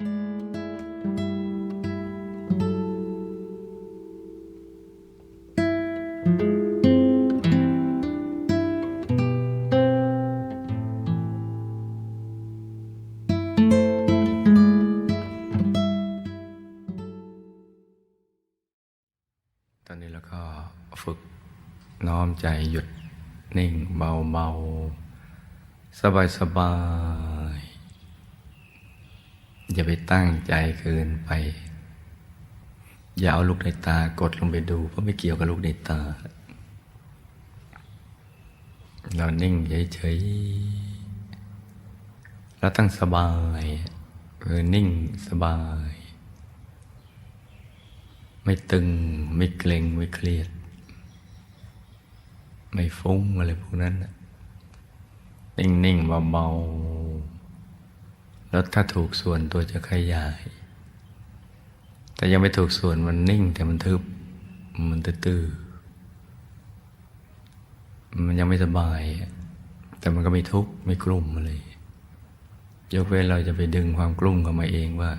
ตอนนี้เราก็ฝึกน้อมใจหยุดนิ่งเบาเบาสบายสบาย อย่าไปตั้งใจเกินไป อย่าเอาลูกในตากดลงไปดู เพราะไม่เกี่ยวกับลูกในตา เรานิ่งเฉยๆแล้วตั้งสบายคือนิ่งสบาย ไม่ตึง ไม่เกร็งไม่เครียด ไม่ฟุ้งอะไรพวกนั้นน่ะนิ่งๆเบาๆ แล้วถ้าถูกส่วนตัวจะขยาย แต่ยังไม่ถูกส่วนมันนิ่ง แต่มันทึบ มันตื้อมันยังไม่สบาย แต่มันก็ไม่ทุกข์ไม่กลุ่มอะไรยกเว้นเราจะไปดึงความกลุ้มเข้ามาเองว่า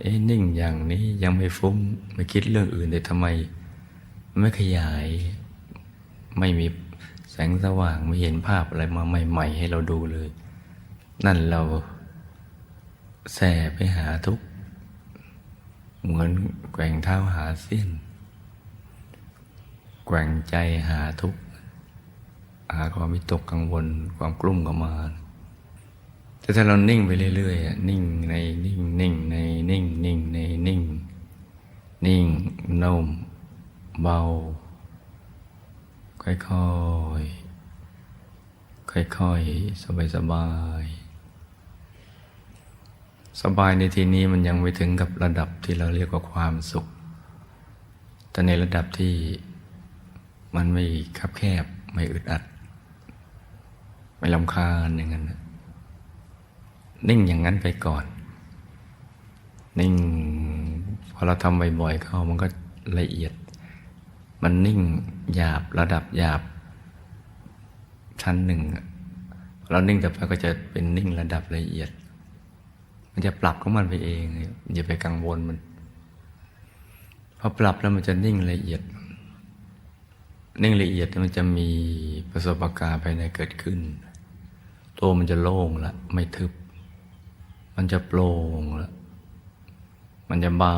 เอ๊ะนิ่งอย่างนี้ยังไม่ฟุ้งไม่คิดเรื่องอื่นแต่ทำไมไม่ขยาย ไม่มีแสงสว่างไม่เห็นภาพอะไรมาใหม่ ๆ ให้เราดูเลย นั่นเรา แส่ไปหาทุกข์เหมือนแกว่งเท้าหาเส้น แกว่งใจหาทุกข์หาความวิตกกังวลความกลุ้มก็มา แต่ถ้าเรานิ่งไปเรื่อยๆนิ่งในนิ่งนิ่งในนิ่งนิ่งในนิ่ง นิ่งนุ่มเบา ค่อยๆ ค่อยๆ สบายๆ สบายในที่นี้มันยังไม่ถึงกับระดับที่เราเรียกว่าความสุข แต่ในระดับที่มันไม่คับแคบไม่อึดอัด ไม่ลำคาญอย่างนั้นนะนิ่งอย่างนั้นไปก่อน นิ่งพอเราทำบ่อยๆเข้ามันก็ละเอียด มันนิ่งหยาบระดับหยาบ ชั้นหนึ่งเรานิ่งแต่ไปก็จะเป็นนิ่งระดับละเอียด มันจะปรับของมันไปเอง อย่าไปกังวลมันพอปรับแล้วมันจะนิ่งละเอียด นิ่งละเอียดมันจะมีประสบการณ์ภายในเกิดขึ้น ตัวมันจะโล่งละไม่ทึบ มันจะโปร่งละมันจะเบา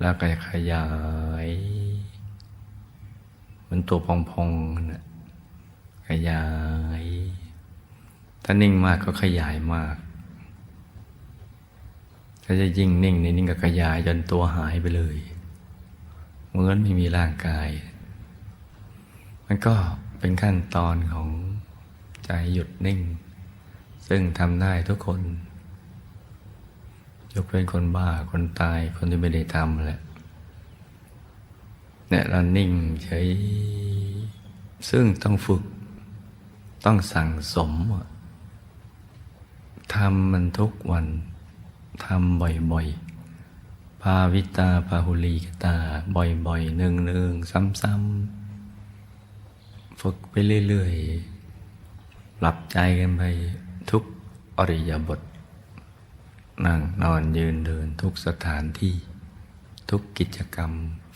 แล้วก็ขยายมันตัวพองๆนะขยาย ถ้านิ่งมากก็ขยายมาก ถ้าจะยิ่งนิ่งนิ่งก็ขยายจนตัวหายไปเลย เหมือนไม่มีร่างกาย มันก็เป็นขั้นตอนของใจหยุดนิ่ง ซึ่งทำได้ทุกคน ยกเป็นคนบ้าคนตายคนที่ไม่ได้ทำแหละเนี่ยเรานิ่งเฉยซึ่งต้องฝึก ต้องสั่งสมทำมันทุกวัน ทำบ่อยๆ ภาวิตาภาหุลีกตา บ่อยๆเนืองๆ ซ้ำๆ ฝึกไปเรื่อยๆ ปรับใจกันไปทุกอริยบท นั่งนอนยืนเดินทุกสถานที่ ทุกกิจกรรม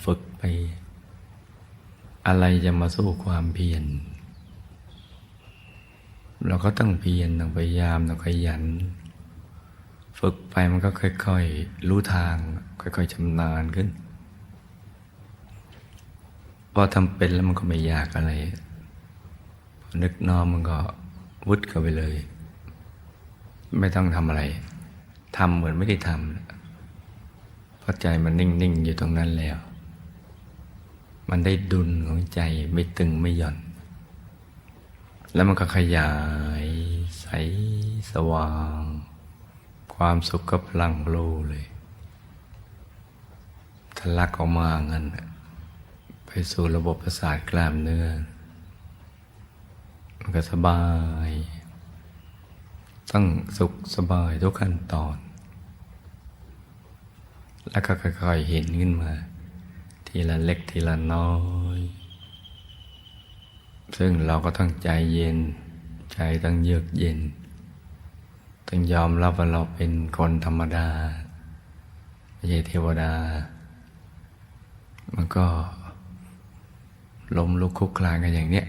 ฝึกไป อะไรจะมาสู้ความเพียรเราก็ต้องเพียรต้องพยายามต้องขยัน ฝึกไปมันก็ค่อยๆ รู้ทาง ค่อยๆชำนาญขึ้น พอทำเป็นแล้วมันก็ไม่ยากอะไรพอนึกน้อมมันก็วุดเข้าไปเลย ไม่ต้องทำอะไรทำเหมือนไม่ได้ทำเพราะใจมันนิ่งๆ อยู่ตรงนั้นแล้ว มันได้ดุลของใจไม่ตึงไม่หย่อน แล้วมันก็ขยายใสสว่าง ความสุขก็พลังโลเลยทะลักออกมางั้นไปสู่ระบบประสาทกล้ามเนื้อ มันก็สบายต้องสุขสบายทุกขั้นตอน แล้วก็ค่อยๆเห็นขึ้นมา ทีละเล็กทีละน้อย ซึ่งเราก็ต้องใจเย็น ใจต้องเยือกเย็น ต้องยอมรับว่าเราเป็นคนธรรมดาไม่ใช่เทวดา มันก็ล้มลุกคลุกคลานกันอย่างเนี้ย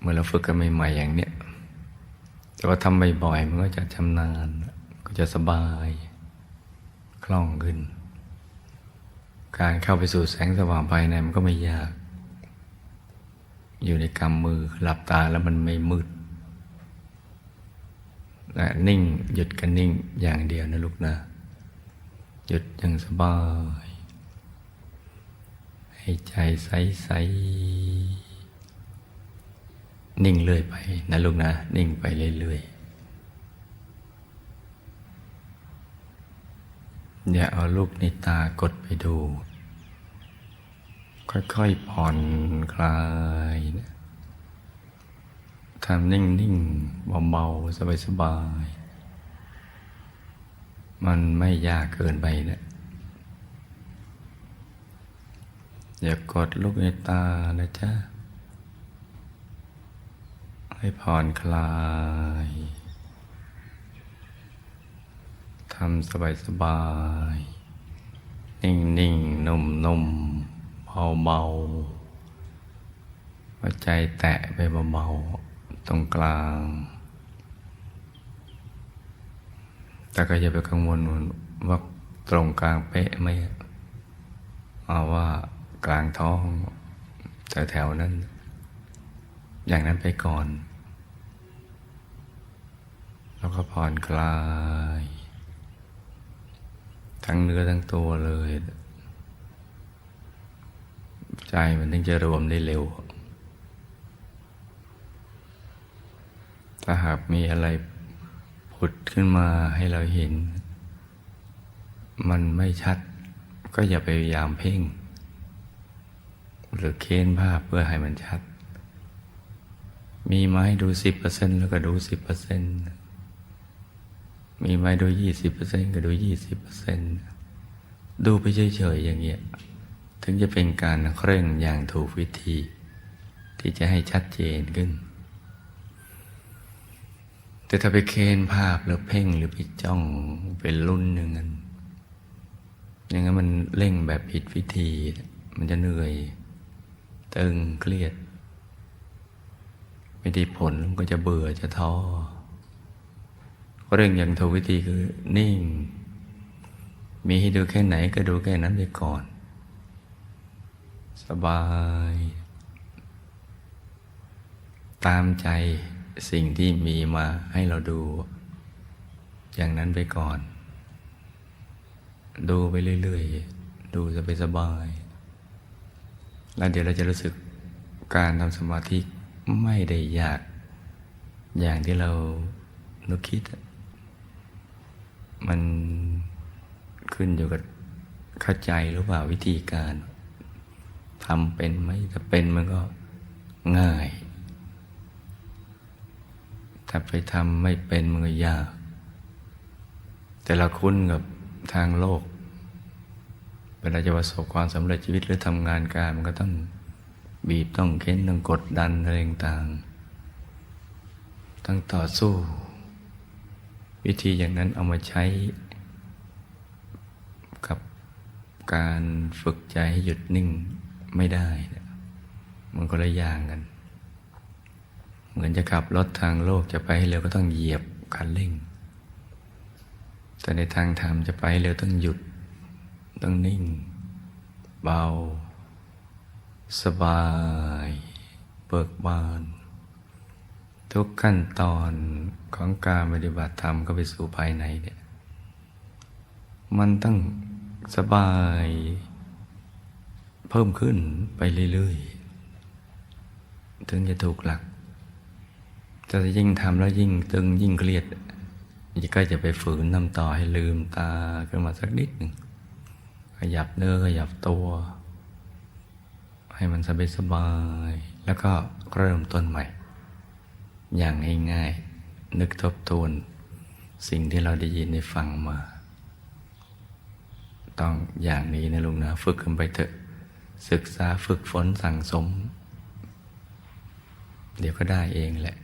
เมื่อเราฝึกกันใหม่ๆอย่างเนี้ยแต่ว่าทำบ่อยๆมันก็จะชำนาญก็จะสบายคล่องขึ้น การเข้าไปสู่แสงสว่างภายในมันก็ไม่ยาก อยู่ในกำมือหลับตาแล้วมันไม่มืด และนิ่งหยุดกันนิ่งอย่างเดียวนะลูกนะหยุดอย่างสบายให้ใจใสๆนิ่งเรื่อยไปนะลูกนะ นิ่งไปเรื่อยๆอย่าเอาลูกในตากดไปดู ค่อยๆผ่อนคลายนะ ทำนิ่งๆเบาๆ สบายๆ มันไม่ยากเกินไปนะอย่ากดลูกในตานะจ๊ะ ให้ผ่อนคลายทำสบายสบายๆนิ่งนิ่งนุ่มนุ่มเบาเบาๆหัวใจแตะไปเบาๆ ตรงกลาง แต่ก็อย่าไปกังวลว่าตรงกลางเป๊ะไหมเอาว่ากลางท้องแถวๆนั้น อย่างนั้นไปก่อน แล้วก็ผ่อนคลาย ทั้งเนื้อทั้งตัวเลย ใจมันถึงจะรวมได้เร็ว ถ้าหากมีอะไรผุดขึ้นมาให้เราเห็น มันไม่ชัด ก็อย่าไปพยายามเพ่ง หรือเค้นภาพเพื่อให้มันชัด มีไม้ดูสิบเปอร์เซ็นแล้วก็ดูสิบเปอร์เซ็นมีไม้ดูยี่สิบเปอร์เซ็นก็ดูยี่สิบเปอร์เซ็นดูไปเฉยๆอย่างเงี้ย ถึงจะเป็นการเคร่งอย่างถูกวิธี ที่จะให้ชัดเจนขึ้น แต่ถ้าไปเคนภาพหรือเพ่งหรือไปจ้องเป็นรุ่นอย่งนั้นอย่างนั้นมันเร่งแบบผิดวิธี มันจะเหนื่อย ตึงเครียด ไม่ได้ผลมันก็จะเบื่อจะท้อเรื่องอย่างถูกวิธีคือนิ่ง มีให้ดูแค่ไหนก็ดูแค่นั้นไปก่อน สบาย ตามใจ สิ่งที่มีมาให้เราดู อย่างนั้นไปก่อน ดูไปเรื่อยๆ ดูจะไปสบาย แล้วเดี๋ยวเราจะรู้สึกการทำสมาธิไม่ได้ยาก อย่างที่เรานึกคิด มันขึ้นอยู่กับเข้าใจหรือเปล่าวิธีการทำเป็นไหมถ้าเป็นมันก็ง่าย ถ้าไปทำไม่เป็นมันก็ยาก แต่เราคุ้นกับทางโลกเวลาจะประสบความสำเร็จชีวิตหรือทำงานการ มันก็ต้องบีบต้องเค้นต้องกดดันอะไรต่างต้องต่อสู้ วิธีอย่างนั้นเอามาใช้ กับการฝึกใจให้หยุดนิ่งไม่ได้ มันก็เลยอย่างกัน เหมือนจะขับรถทางโลกจะไปให้เร็วก็ต้องเหยียบคันเร่ง แต่ในทางธรรมจะไปให้เร็วต้องหยุด ต้องนิ่ง เบา สบาย เบิกบาน ทุกขั้นตอนของการปฏิบัติธรรมก็ไปสู่ภายในเนี่ยมันต้องสบาย เพิ่มขึ้นไปเรื่อยๆ ถึงจะถูกหลัก ถ้ายิ่งทำแล้วยิ่งตึงยิ่งเครียดก็จะไปฝืนนำต่อให้ลืมตาขึ้นมาสักนิดหนึ่งขยับเนื้อขยับตัว ให้มันสบายสบาย แล้วก็เริ่มต้นใหม่ อย่างง่ายๆนึกทบทวน สิ่งที่เราได้ยินได้ฟังมา ต้องอย่างนี้นะลุงนะฝึกกันไปเถอะ ศึกษาฝึกฝนสั่งสม เดี๋ยวก็ได้เองแหละ